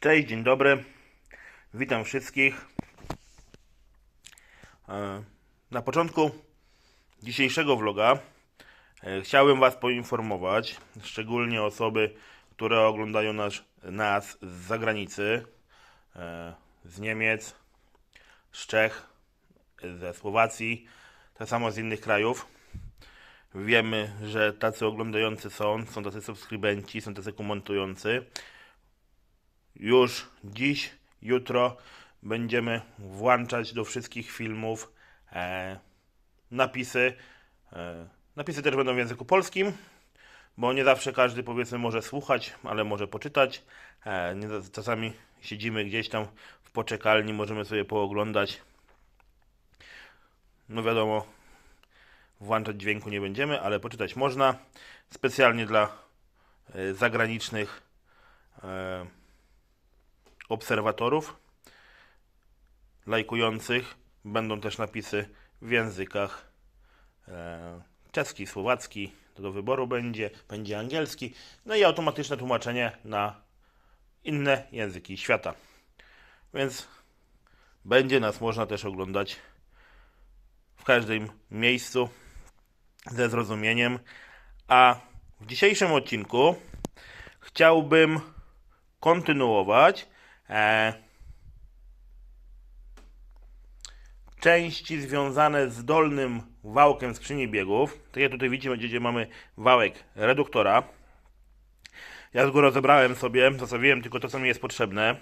Cześć, dzień dobry. Witam wszystkich. E, Na początku dzisiejszego vloga e, chciałbym Was poinformować, szczególnie osoby, które oglądają nas, nas z zagranicy, e, z Niemiec, z Czech, ze Słowacji, tak samo z innych krajów. Wiemy, że tacy oglądający są, są tacy subskrybenci, są tacy komentujący już dziś, jutro będziemy włączać do wszystkich filmów e, napisy. E, napisy też będą w języku polskim, bo nie zawsze każdy powiedzmy może słuchać, ale może poczytać. E, nie, czasami siedzimy gdzieś tam w poczekalni, możemy sobie pooglądać. No wiadomo, włączać dźwięku nie będziemy, ale poczytać można. Specjalnie dla e, zagranicznych e, obserwatorów lajkujących będą też napisy w językach e, czeski, słowacki, to do wyboru będzie, będzie angielski, no i automatyczne tłumaczenie na inne języki świata. Więc będzie nas można też oglądać w każdym miejscu ze zrozumieniem. A w dzisiejszym odcinku chciałbym kontynuować części związane z dolnym wałkiem skrzyni biegów. Tak jak tutaj widzicie, gdzie mamy wałek reduktora. Ja go rozebrałem sobie, zostawiłem tylko to, co mi jest potrzebne.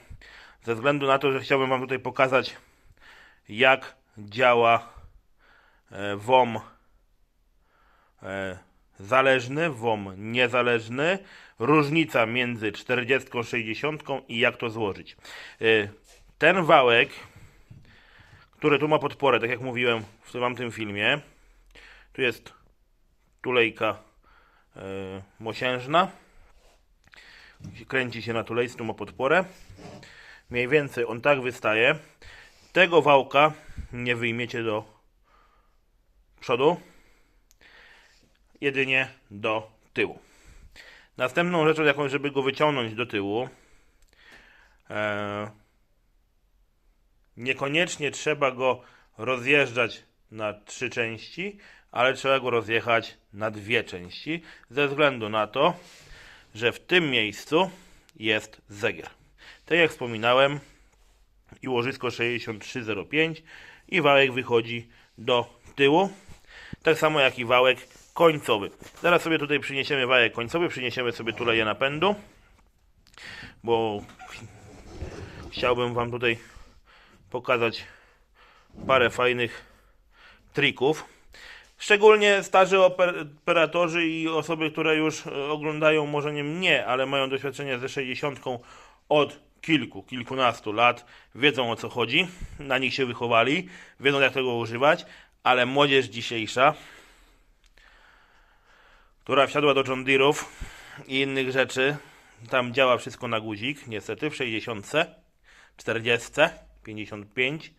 Ze względu na to, że chciałbym Wam tutaj pokazać, jak działa e, WOM e, zależny, WOM niezależny, różnica między 40 a 60 i jak to złożyć. Y, Ten wałek, który tu ma podporę, tak jak mówiłem w tamtym filmie, tu jest tulejka y, mosiężna, kręci się na tulejce, tu ma podporę. Mniej więcej on tak wystaje. Tego wałka nie wyjmiecie do przodu, jedynie do tyłu. Następną rzeczą, jaką, żeby go wyciągnąć do tyłu, e, niekoniecznie trzeba go rozjeżdżać na trzy części, ale trzeba go rozjechać na dwie części, ze względu na to, że w tym miejscu jest zegier. Tak jak wspominałem, i łożysko 6305 i wałek wychodzi do tyłu, tak samo jak i wałek końcowy. Zaraz sobie tutaj przyniesiemy wałek końcowy, przyniesiemy sobie tuleje napędu, bo chciałbym Wam tutaj pokazać parę fajnych trików. Szczególnie starzy oper- operatorzy i osoby, które już e, oglądają, może nie mnie, ale mają doświadczenie ze 60 od kilku, kilkunastu lat, wiedzą o co chodzi, na nich się wychowali, wiedzą jak tego używać, ale młodzież dzisiejsza która wsiadła do John Deere'ów i innych rzeczy. Tam działa wszystko na guzik, niestety, w 60, 40, 55,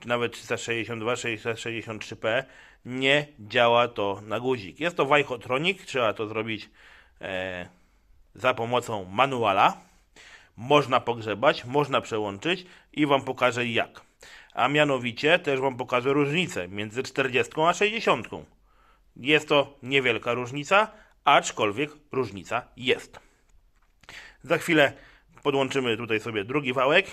czy nawet 362, 663P nie działa to na guzik. Jest to Weichotronic, trzeba to zrobić e, za pomocą manuala. Można pogrzebać, można przełączyć i Wam pokażę jak. A mianowicie też Wam pokażę różnicę między 40 a 60. Jest to niewielka różnica, aczkolwiek różnica jest. Za chwilę podłączymy tutaj sobie drugi wałek.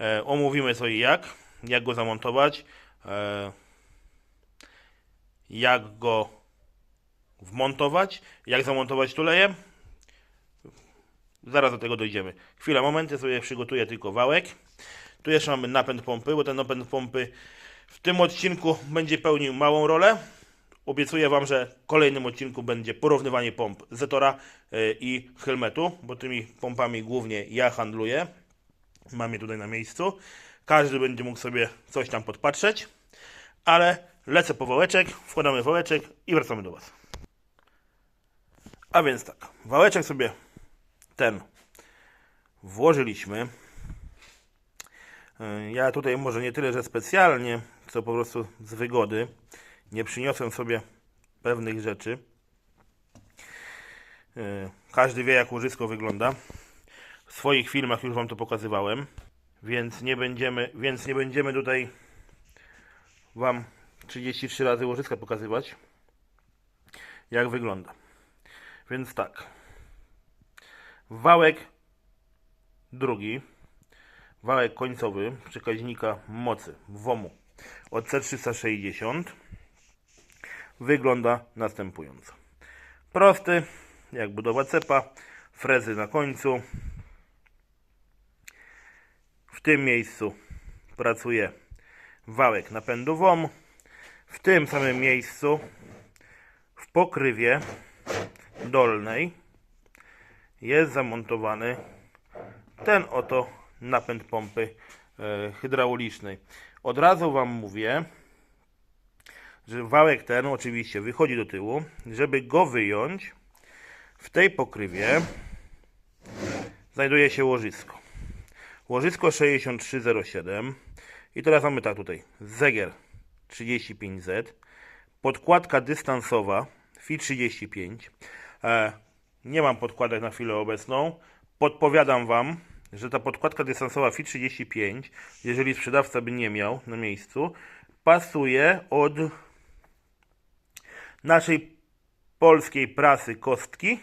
E, omówimy sobie jak, jak go zamontować, e, jak go wmontować, jak zamontować tuleje. Zaraz do tego dojdziemy. Chwila, moment, ja sobie przygotuję tylko wałek. Tu jeszcze mamy napęd pompy, bo ten napęd pompy w tym odcinku będzie pełnił małą rolę. Obiecuję Wam, że w kolejnym odcinku będzie porównywanie pomp Zetora y, i Helmetu, bo tymi pompami głównie ja handluję. Mam je tutaj na miejscu. Każdy będzie mógł sobie coś tam podpatrzeć, ale lecę po wałeczek, wkładamy wałeczek i wracamy do Was. A więc tak, wałeczek sobie ten włożyliśmy. Y, Ja tutaj może nie tyle, że specjalnie, co po prostu z wygody nie przyniosłem sobie pewnych rzeczy. E, Każdy wie, jak łożysko wygląda. W swoich filmach już Wam to pokazywałem, więc nie będziemy, więc nie będziemy tutaj Wam 33 razy łożyska pokazywać, jak wygląda. Więc tak. Wałek drugi, wałek końcowy przekaźnika mocy WOMU od C360 wygląda następująco. Prosty, jak budowa cepa, frezy na końcu. W tym miejscu pracuje wałek napędu WOM. W tym samym miejscu w pokrywie dolnej jest zamontowany ten oto napęd pompy e, hydraulicznej. Od razu Wam mówię, że wałek ten oczywiście wychodzi do tyłu. Żeby go wyjąć, w tej pokrywie znajduje się łożysko. Łożysko 6307 i teraz mamy tak tutaj Zeger 35Z, podkładka dystansowa FI 35. E, nie mam podkładek na chwilę obecną. Podpowiadam Wam, że ta podkładka dystansowa FI 35, jeżeli sprzedawca by nie miał na miejscu, pasuje od naszej polskiej prasy kostki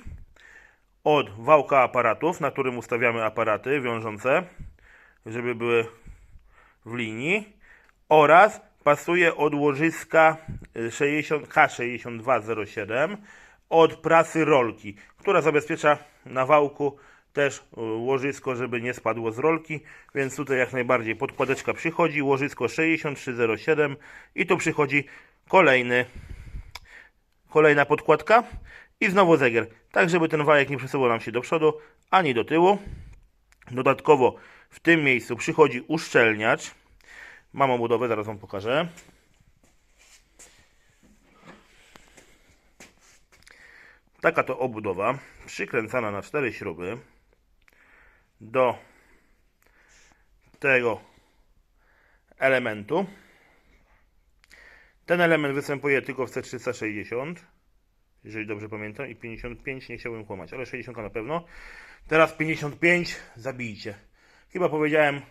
od wałka aparatów, na którym ustawiamy aparaty wiążące, żeby były w linii oraz pasuje od łożyska y, 60, K6207 od prasy rolki, która zabezpiecza na wałku też y, łożysko, żeby nie spadło z rolki, więc tutaj jak najbardziej podkładeczka przychodzi, łożysko 6307 i tu przychodzi kolejny kolejna podkładka i znowu zegier, tak żeby ten wałek nie przesuwał nam się do przodu ani do tyłu. Dodatkowo w tym miejscu przychodzi uszczelniacz. Mam obudowę, zaraz Wam pokażę. Taka to obudowa, przykręcana na cztery śruby do tego elementu. Ten element występuje tylko w C360, jeżeli dobrze pamiętam, i 55 nie chciałbym kłamać, ale 60 na pewno. Teraz 55 zabijcie. Chyba powiedziałem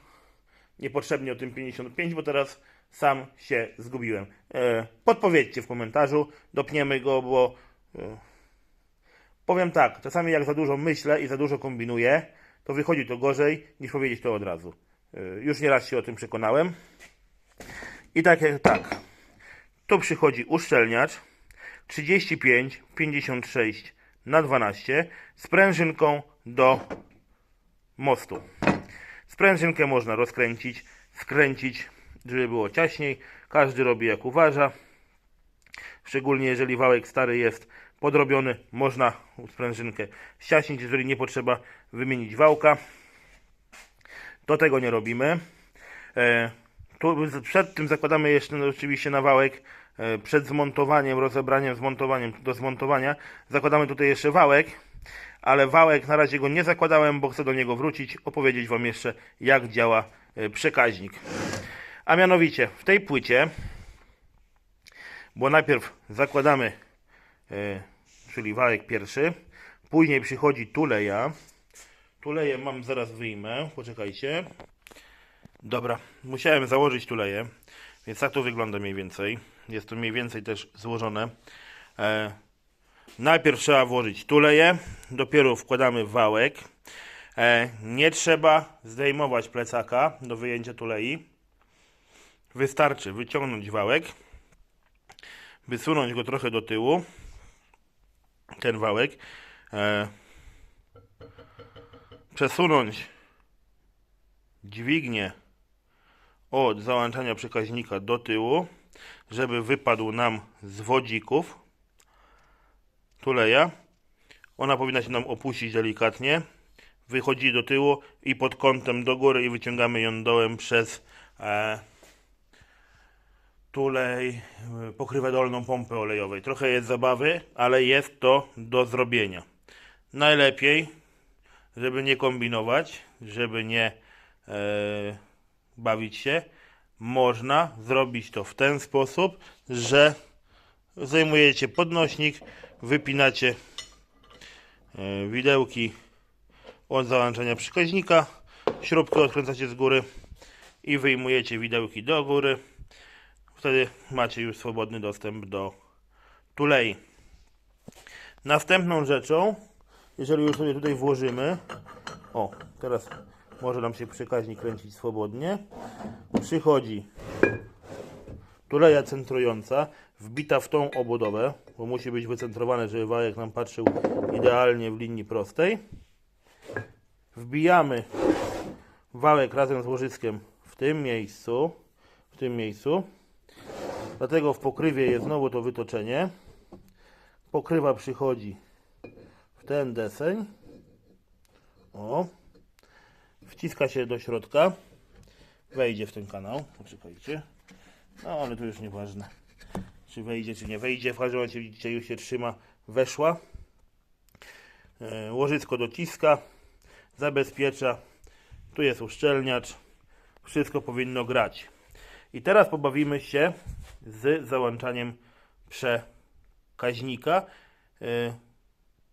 niepotrzebnie o tym 55, bo teraz sam się zgubiłem. E, podpowiedzcie w komentarzu, dopniemy go, bo e, powiem tak, czasami jak za dużo myślę i za dużo kombinuję, to wychodzi to gorzej niż powiedzieć to od razu. E, już nieraz się o tym przekonałem. I tak tak. Tu przychodzi uszczelniacz 35 56 na 12 z prężynką do mostu. Sprężynkę można rozkręcić, skręcić, żeby było ciaśniej. Każdy robi jak uważa. Szczególnie jeżeli wałek stary jest podrobiony, można sprężynkę ściaśnić, jeżeli nie potrzeba wymienić wałka. Do tego nie robimy. Tu przed tym zakładamy jeszcze no, oczywiście na wałek e, przed zmontowaniem, rozebraniem, zmontowaniem do zmontowania zakładamy tutaj jeszcze wałek ale wałek na razie go nie zakładałem, bo chcę do niego wrócić, opowiedzieć Wam jeszcze jak działa e, przekaźnik. A mianowicie w tej płycie, bo najpierw zakładamy, e, czyli wałek pierwszy, później przychodzi tuleja. Tuleję mam, zaraz wyjmę, poczekajcie. Dobra, musiałem założyć tuleję, więc tak to wygląda mniej więcej. Jest to mniej więcej też złożone. E, Najpierw trzeba włożyć tuleję, dopiero wkładamy wałek. E, nie trzeba zdejmować plecaka do wyjęcia tulei. Wystarczy wyciągnąć wałek, wysunąć go trochę do tyłu, ten wałek, e, przesunąć dźwignię od załączania przekaźnika do tyłu, żeby wypadł nam z wodzików tuleja. Ona powinna się nam opuścić delikatnie. Wychodzi do tyłu i pod kątem do góry i wyciągamy ją dołem przez e, tulej, e, pokrywę dolną pompy olejowej. Trochę jest zabawy, ale jest to do zrobienia. Najlepiej, żeby nie kombinować, żeby nie e, bawić się, można zrobić to w ten sposób, że zajmujecie podnośnik, wypinacie e, widełki od załączenia przekaźnika. Śrubkę odkręcacie z góry i wyjmujecie widełki do góry. Wtedy macie już swobodny dostęp do tulei. Następną rzeczą, jeżeli już sobie tutaj włożymy, o, teraz może nam się przekaźnik kręcić swobodnie, przychodzi tuleja centrująca, wbita w tą obudowę, bo musi być wycentrowane, żeby wałek nam patrzył idealnie w linii prostej. Wbijamy wałek razem z łożyskiem w tym miejscu, w tym miejscu. Dlatego w pokrywie jest znowu to wytoczenie. Pokrywa przychodzi w ten deseń. O. Wciska się do środka. Wejdzie w ten kanał. Poczekajcie. No ale to już nieważne. Czy wejdzie, czy nie wejdzie. W każdym razie widzicie, już się trzyma. Weszła. E, Łożysko dociska. Zabezpiecza. Tu jest uszczelniacz. Wszystko powinno grać. I teraz pobawimy się z załączaniem przekaźnika y,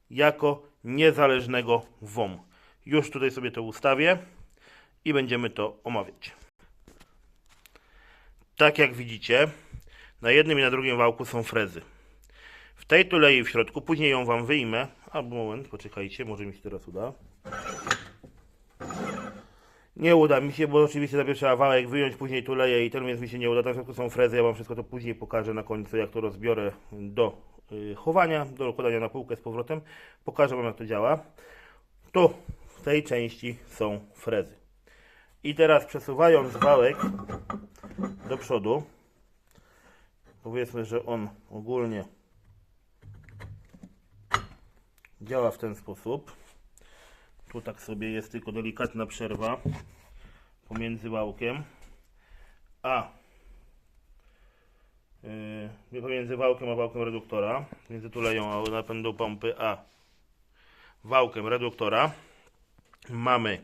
jako niezależnego WOM. Już tutaj sobie to ustawię i będziemy to omawiać. Tak jak widzicie, na jednym i na drugim wałku są frezy. W tej tulei w środku, później ją Wam wyjmę. Albo moment, poczekajcie, może mi się teraz uda. Nie uda mi się, bo oczywiście najpierw trzeba wałek wyjąć, później tuleję i ten więc mi się nie uda. Tam w środku są frezy, ja Wam wszystko to później pokażę na końcu, jak to rozbiorę do y, chowania, do układania na półkę z powrotem. Pokażę Wam jak to działa. Tu w tej części są frezy. I teraz przesuwając wałek do przodu, powiedzmy, że on ogólnie działa w ten sposób. Tu tak sobie jest tylko delikatna przerwa pomiędzy wałkiem a yy, pomiędzy wałkiem a wałkiem reduktora, między tuleją napędu pompy a wałkiem reduktora mamy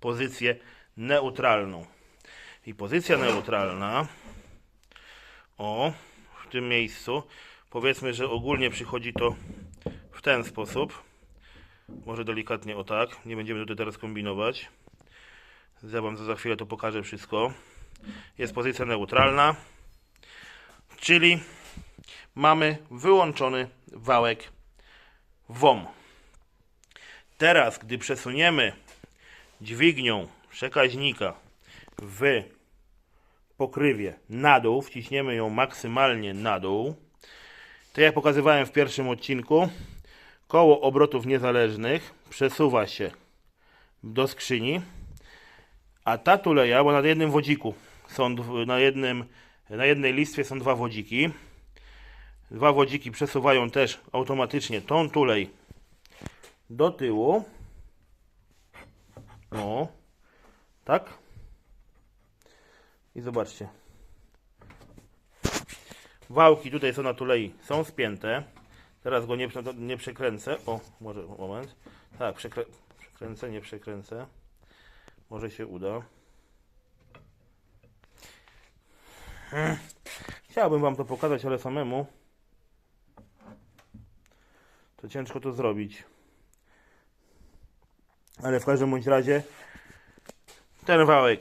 pozycję neutralną. I pozycja neutralna o w tym miejscu powiedzmy, że ogólnie przychodzi to w ten sposób. Może delikatnie o tak. Nie będziemy tutaj teraz kombinować. Ja wam za chwilę to pokażę wszystko. Jest pozycja neutralna, czyli mamy wyłączony wałek WOM. Teraz, gdy przesuniemy dźwignią przekaźnika w pokrywie na dół, wciśniemy ją maksymalnie na dół, tak jak pokazywałem w pierwszym odcinku, koło obrotów niezależnych przesuwa się do skrzyni, a ta tuleja, bo na jednym wodziku są na jednym na jednej listwie są dwa wodziki. Dwa wodziki przesuwają też automatycznie tą tulej do tyłu. O, tak. I zobaczcie. Wałki tutaj są na tulei, są spięte. Teraz go nie, nie przekręcę. O, może moment. Tak, przekrę, przekręcę, nie przekręcę. Może się uda. Hmm. Chciałbym Wam to pokazać, ale samemu to ciężko to zrobić. Ale w każdym bądź razie ten wałek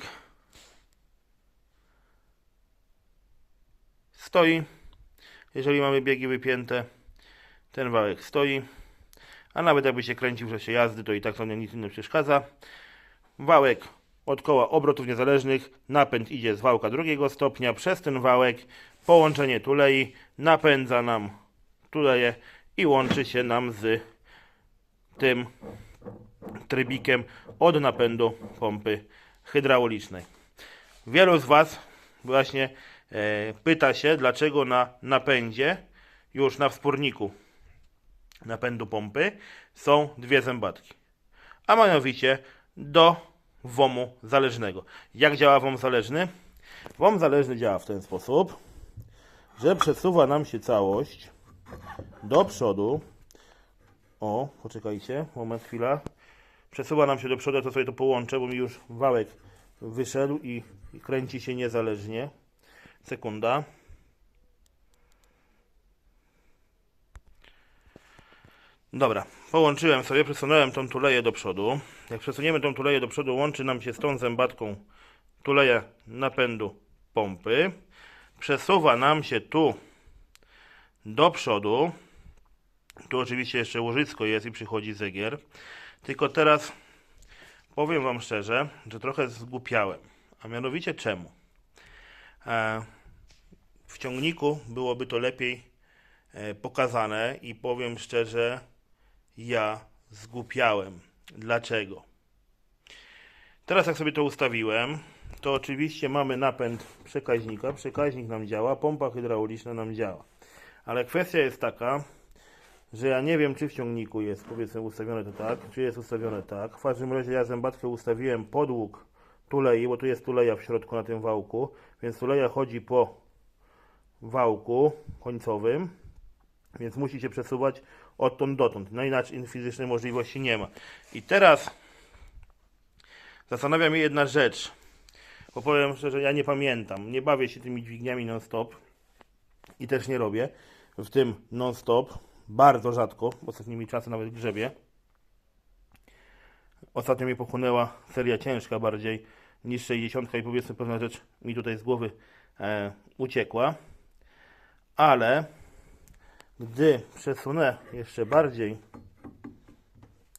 stoi. Jeżeli mamy biegi wypięte, ten wałek stoi. A nawet jakby się kręcił w czasie jazdy, to i tak to nic nie przeszkadza. Wałek od koła obrotów niezależnych, napęd idzie z wałka drugiego stopnia przez ten wałek, połączenie tulei napędza nam tuleję i łączy się nam z tym trybikiem od napędu pompy hydraulicznej. Wielu z Was właśnie e, pyta się, dlaczego na napędzie, już na wsporniku napędu pompy są dwie zębatki. A mianowicie do WOMu zależnego. Jak działa WOM zależny? WOM zależny działa w ten sposób, że przesuwa nam się całość do przodu. O, poczekajcie, moment, chwila. Przesuwa nam się do przodu, to sobie to połączę, bo mi już wałek wyszedł i, i kręci się niezależnie. Sekunda. Dobra, połączyłem sobie, przesunąłem tą tuleję do przodu. Jak przesuniemy tą tuleję do przodu, łączy nam się z tą zębatką tuleja napędu pompy. Przesuwa nam się tu do przodu. Tu oczywiście jeszcze łożysko jest i przychodzi zegier. Tylko teraz powiem Wam szczerze, że trochę zgłupiałem. A mianowicie czemu? E, w ciągniku byłoby to lepiej e, pokazane i powiem szczerze, ja zgłupiałem. Dlaczego? Teraz jak sobie to ustawiłem, to oczywiście mamy napęd przekaźnika, przekaźnik nam działa, pompa hydrauliczna nam działa. Ale kwestia jest taka, że ja nie wiem, czy w ciągniku jest powiedzmy ustawione to tak, czy jest ustawione tak. W każdym razie ja zębatkę ustawiłem podług tulei, bo tu jest tuleja w środku na tym wałku, więc tuleja chodzi po wałku końcowym, więc musi się przesuwać odtąd dotąd. No inaczej fizycznej możliwości nie ma. I teraz zastanawia mnie jedna rzecz, bo powiem szczerze, ja nie pamiętam, nie bawię się tymi dźwigniami non-stop i też nie robię w tym non-stop, bardzo rzadko, ostatnimi czasy nawet grzebie. Ostatnio mnie pochłonęła seria ciężka bardziej niż 60 i powiedzmy pewna rzecz mi tutaj z głowy e, uciekła. Ale gdy przesunę jeszcze bardziej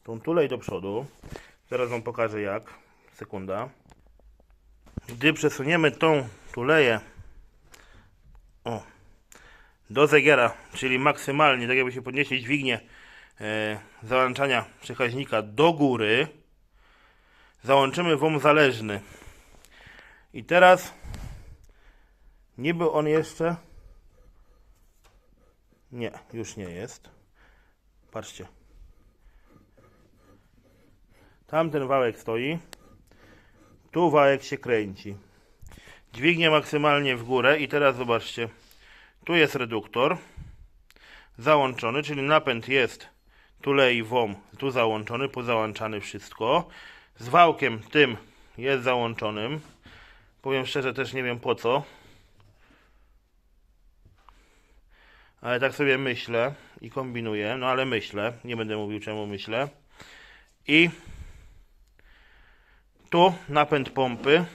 tą tulej do przodu, zaraz Wam pokażę jak, sekunda. Gdy przesuniemy tą tuleję o, do zegiera, czyli maksymalnie, tak jakby się podnieśli dźwignię e, załączania przekaźnika do góry, załączymy WOM zależny. I teraz niby on jeszcze nie, już nie jest. Patrzcie. Tamten wałek stoi. Tu wałek się kręci. Dźwignie maksymalnie w górę i teraz zobaczcie. Tu jest reduktor załączony, czyli napęd jest tulei WOM tu załączony, pozałączany wszystko. Z wałkiem tym jest załączonym. Powiem szczerze, też nie wiem po co. Ale tak sobie myślę i kombinuję, no ale myślę, nie będę mówił czemu myślę. I tu napęd pompy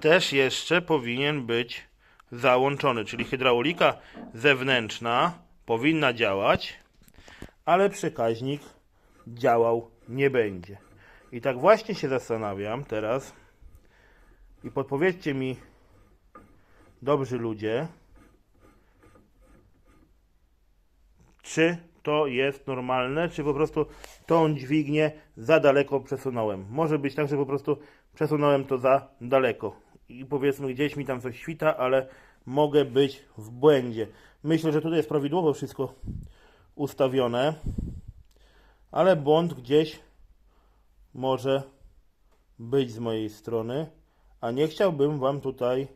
też jeszcze powinien być załączony, czyli hydraulika zewnętrzna powinna działać, ale przekaźnik działał nie będzie. I tak właśnie się zastanawiam teraz i podpowiedzcie mi, dobrzy ludzie, czy to jest normalne, czy po prostu tą dźwignię za daleko przesunąłem. Może być tak, że po prostu przesunąłem to za daleko i powiedzmy gdzieś mi tam coś świta, ale mogę być w błędzie. Myślę, że tutaj jest prawidłowo wszystko ustawione, ale błąd gdzieś może być z mojej strony, a nie chciałbym Wam tutaj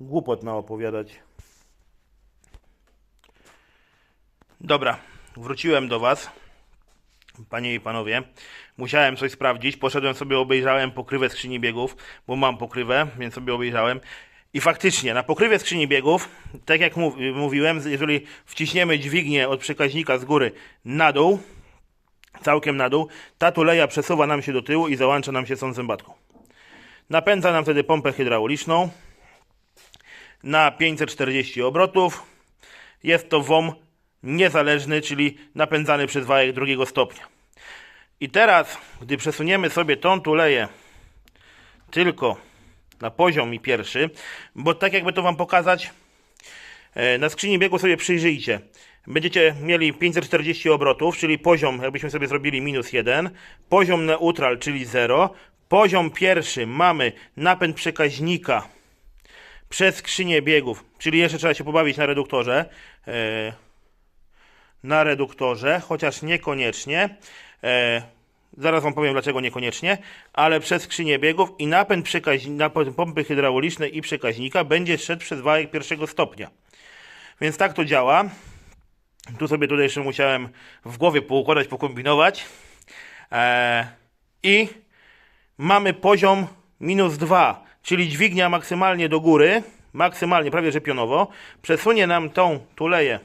głupot naopowiadać. Dobra, wróciłem do Was, panie i panowie. Musiałem coś sprawdzić. Poszedłem sobie, obejrzałem pokrywę skrzyni biegów, bo mam pokrywę, więc sobie obejrzałem. I faktycznie, na pokrywie skrzyni biegów, tak jak mów, mówiłem, jeżeli wciśniemy dźwignię od przekaźnika z góry na dół, całkiem na dół, ta tuleja przesuwa nam się do tyłu i załącza nam się z tą zębatką. Napędza nam wtedy pompę hydrauliczną na 540 obrotów. Jest to WOM niezależny, czyli napędzany przez wałek drugiego stopnia. I teraz, gdy przesuniemy sobie tą tuleję tylko na poziom i pierwszy, bo tak jakby to Wam pokazać, e, na skrzyni biegu sobie przyjrzyjcie. Będziecie mieli 540 obrotów, czyli poziom, jakbyśmy sobie zrobili minus 1, poziom neutral, czyli 0, poziom pierwszy mamy napęd przekaźnika przez skrzynię biegów, czyli jeszcze trzeba się pobawić na reduktorze, e, na reduktorze, chociaż niekoniecznie. E, zaraz Wam powiem dlaczego niekoniecznie, ale przez skrzynię biegów i napęd napęd pompy hydraulicznej i przekaźnika będzie szedł przez wałek pierwszego stopnia. Więc tak to działa. Tu sobie tutaj jeszcze musiałem w głowie poukładać, pokombinować. E, I mamy poziom minus 2, czyli dźwignia maksymalnie do góry, maksymalnie, prawie że pionowo, przesunie nam tą tuleję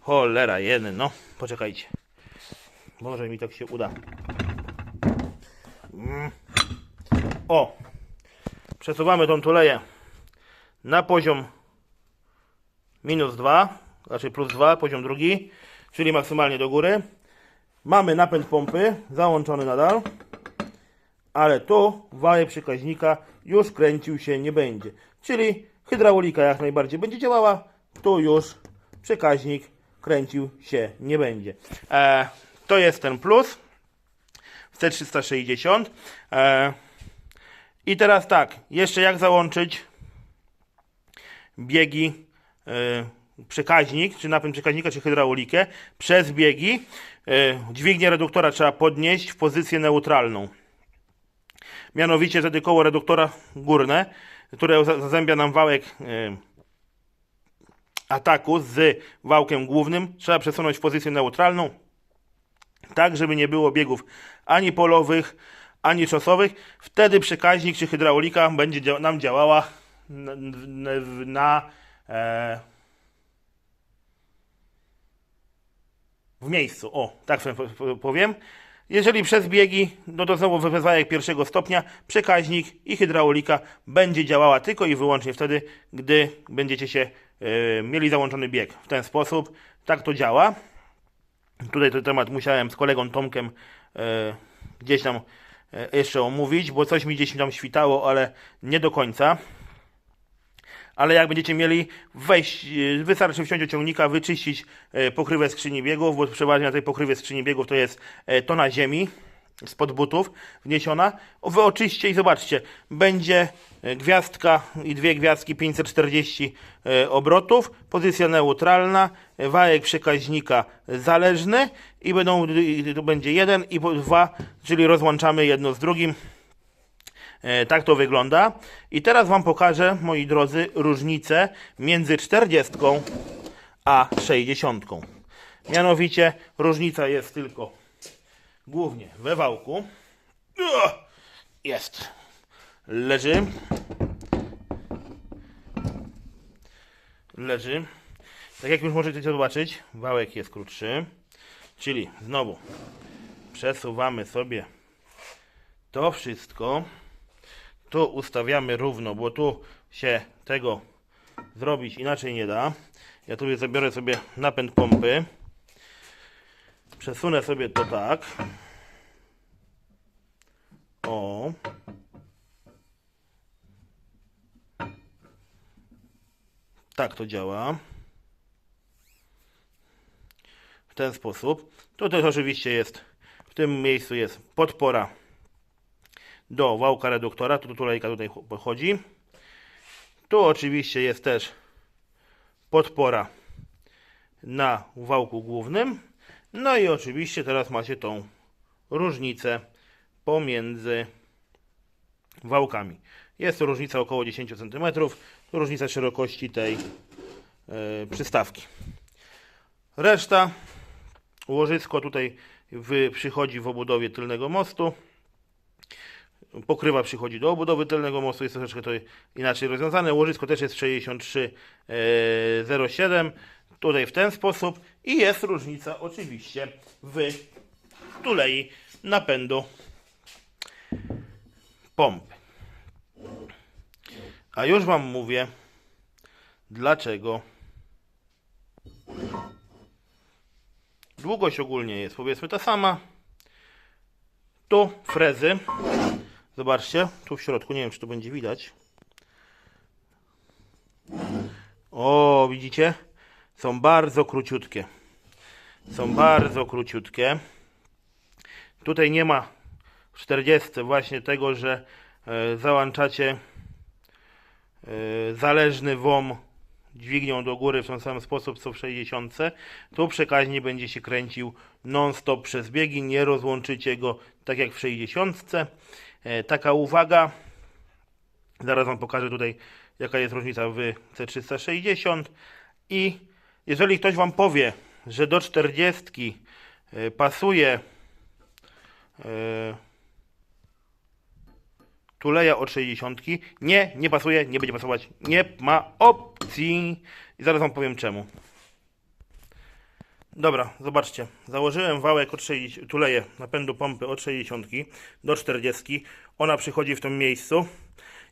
Cholera, jeden, no, poczekajcie. Może mi tak się uda. Mm. O! Przesuwamy tą tuleję na poziom minus 2, znaczy plus 2, poziom drugi, czyli maksymalnie do góry. Mamy napęd pompy załączony nadal, ale tu wałek przekaźnika już kręcił się nie będzie. Czyli hydraulika jak najbardziej będzie działała, tu już przekaźnik kręcił się nie będzie. E, to jest ten plus w C360. E, I teraz tak, jeszcze jak załączyć biegi, y, przekaźnik, czy napęd przekaźnika, czy hydraulikę przez biegi. Y, dźwignię reduktora trzeba podnieść w pozycję neutralną. Mianowicie wtedy koło reduktora górne, które za- zazębia nam wałek ataku z wałkiem głównym, trzeba przesunąć w pozycję neutralną, tak żeby nie było biegów ani polowych, ani czosowych. Wtedy przekaźnik czy hydraulika będzie nam działała na, na, e, w miejscu. O, tak powiem. Jeżeli przez biegi, no to znowu wywajek pierwszego stopnia, przekaźnik i hydraulika będzie działała tylko i wyłącznie wtedy, gdy będziecie się e, mieli załączony bieg. W ten sposób tak to działa. Tutaj ten temat musiałem z kolegą Tomkiem e, gdzieś tam e, jeszcze omówić, bo coś mi gdzieś tam świtało, ale nie do końca. Ale jak będziecie mieli wejść, e, wystarczy wsiąść do ciągnika, wyczyścić pokrywę skrzyni biegów, bo przeważnie na tej pokrywie skrzyni biegów to jest e, tona ziemi spod butów wniesiona. Wy oczyście i zobaczcie, będzie e, gwiazdka i dwie gwiazdki 540 e, obrotów, pozycja neutralna, wajek przekaźnika zależny i będą, to będzie jeden i dwa, czyli rozłączamy jedno z drugim. E, Tak to wygląda. I teraz Wam pokażę, moi drodzy, różnicę między 40 a 60. Mianowicie różnica jest tylko głównie we wałku. Jest. Leży. Leży. Tak jak już możecie zobaczyć, wałek jest krótszy. Czyli znowu przesuwamy sobie to wszystko. Tu ustawiamy równo, bo tu się tego zrobić inaczej nie da. Ja tu zabiorę sobie napęd pompy. Przesunę sobie to tak. O. Tak to działa. W ten sposób. Tu też oczywiście jest, w tym miejscu jest podpora do wałka reduktora. Tu tulejka tutaj pochodzi. Tu oczywiście jest też podpora na wałku głównym. No i oczywiście teraz macie tą różnicę pomiędzy wałkami. Jest to różnica około 10 cm, różnica szerokości tej e, przystawki. Reszta, łożysko tutaj w, przychodzi w obudowie tylnego mostu. Pokrywa przychodzi do obudowy tylnego mostu, jest troszeczkę to inaczej rozwiązane. Łożysko też jest 6307, tutaj w ten sposób i jest różnica oczywiście w tulei napędu pompy. A już Wam mówię, dlaczego długość ogólnie jest powiedzmy ta sama. Tu frezy Zobaczcie, tu w środku, nie wiem czy to będzie widać. O, widzicie? Są bardzo króciutkie. Są bardzo króciutkie. Tutaj nie ma w 40 właśnie tego, że e, załączacie e, zależny WOM dźwignią do góry w ten sam sposób co w 60. Tu przekaźnik będzie się kręcił non-stop przez biegi, nie rozłączycie go tak jak w 60. E, Taka uwaga, zaraz Wam pokażę tutaj jaka jest różnica w C360 i jeżeli ktoś Wam powie, że do 40 e, pasuje e, tuleja od 60. Nie, nie pasuje, nie będzie pasować. Nie ma opcji. I zaraz wam powiem czemu. Dobra, zobaczcie. Założyłem wałek od 60, tuleję napędu pompy od 60 do 40. Ona przychodzi w tym miejscu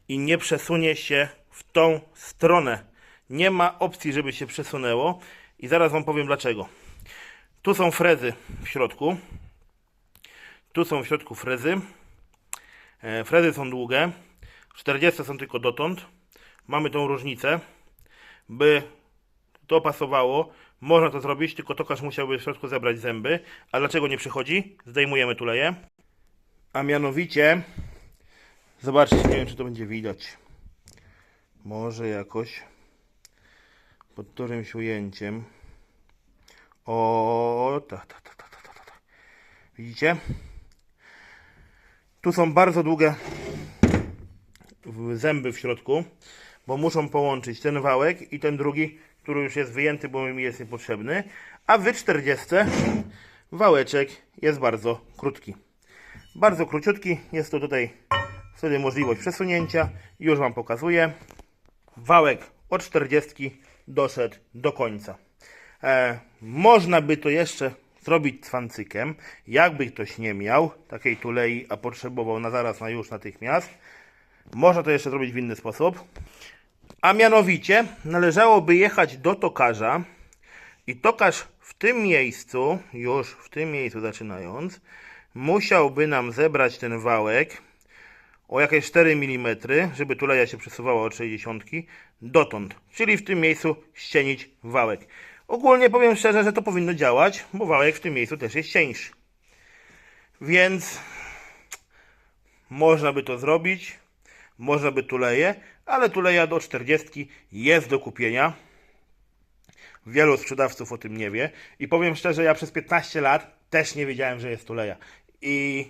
i nie przesunie się w tą stronę. Nie ma opcji, żeby się przesunęło i zaraz Wam powiem dlaczego. Tu są frezy w środku. Tu są w środku frezy. E, Frezy są długie. 40 są tylko dotąd. Mamy tą różnicę. By to pasowało, można to zrobić, tylko tokarz musiałby w środku zebrać zęby. A dlaczego nie przychodzi? Zdejmujemy tuleję. A mianowicie, zobaczcie, nie wiem czy to będzie widać. Może jakoś pod którymś ujęciem. O, tak, tak, tak, tak, tak, tak. Widzicie? Tu są bardzo długie zęby w środku, bo muszą połączyć ten wałek i ten drugi, który już jest wyjęty, bo mi jest niepotrzebny. A w 40 wałeczek jest bardzo krótki. Bardzo króciutki, jest to tutaj wtedy możliwość przesunięcia. Już Wam pokazuję. Wałek od 40 doszedł do końca. E, można by to jeszcze zrobić cwancykiem, jakby ktoś nie miał takiej tulei, a potrzebował na zaraz, na już, natychmiast. Można to jeszcze zrobić w inny sposób. A mianowicie należałoby jechać do tokarza i tokarz w tym miejscu, już w tym miejscu zaczynając, musiałby nam zebrać ten wałek o jakieś 4 mm, żeby tuleja się przesuwała od 60 dotąd, czyli w tym miejscu ścienić wałek. Ogólnie powiem szczerze, że to powinno działać, bo wałek w tym miejscu też jest cieńszy. Więc można by to zrobić, można by tuleję, ale tuleja do 40 jest do kupienia. Wielu sprzedawców o tym nie wie. I powiem szczerze, ja przez 15 lat też nie wiedziałem, że jest tuleja. I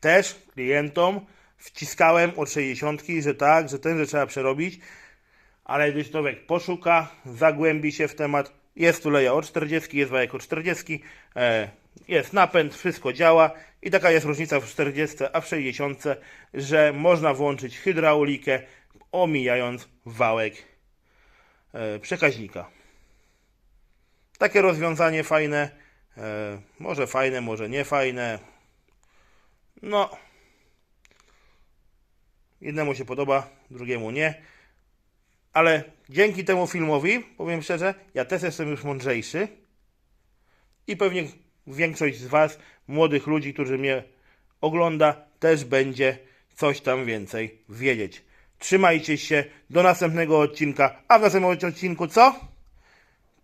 też klientom wciskałem od 60, że tak, że ten, że trzeba przerobić. Ale gdy człowiek poszuka, zagłębi się w temat, jest tuleja od 40, jest wajek od 40, e, jest napęd, wszystko działa i taka jest różnica w 40, a w 60, że można włączyć hydraulikę, omijając wałek e, przekaźnika. Takie rozwiązanie fajne, e, może fajne, może nie fajne. No, jednemu się podoba, drugiemu nie. Ale dzięki temu filmowi, powiem szczerze, ja też jestem już mądrzejszy i pewnie większość z Was, młodych ludzi, którzy mnie ogląda, też będzie coś tam więcej wiedzieć. Trzymajcie się do następnego odcinka. A w następnym odcinku co?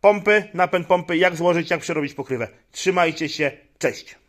Pompy, napęd pompy, jak złożyć, jak przerobić pokrywę. Trzymajcie się, cześć!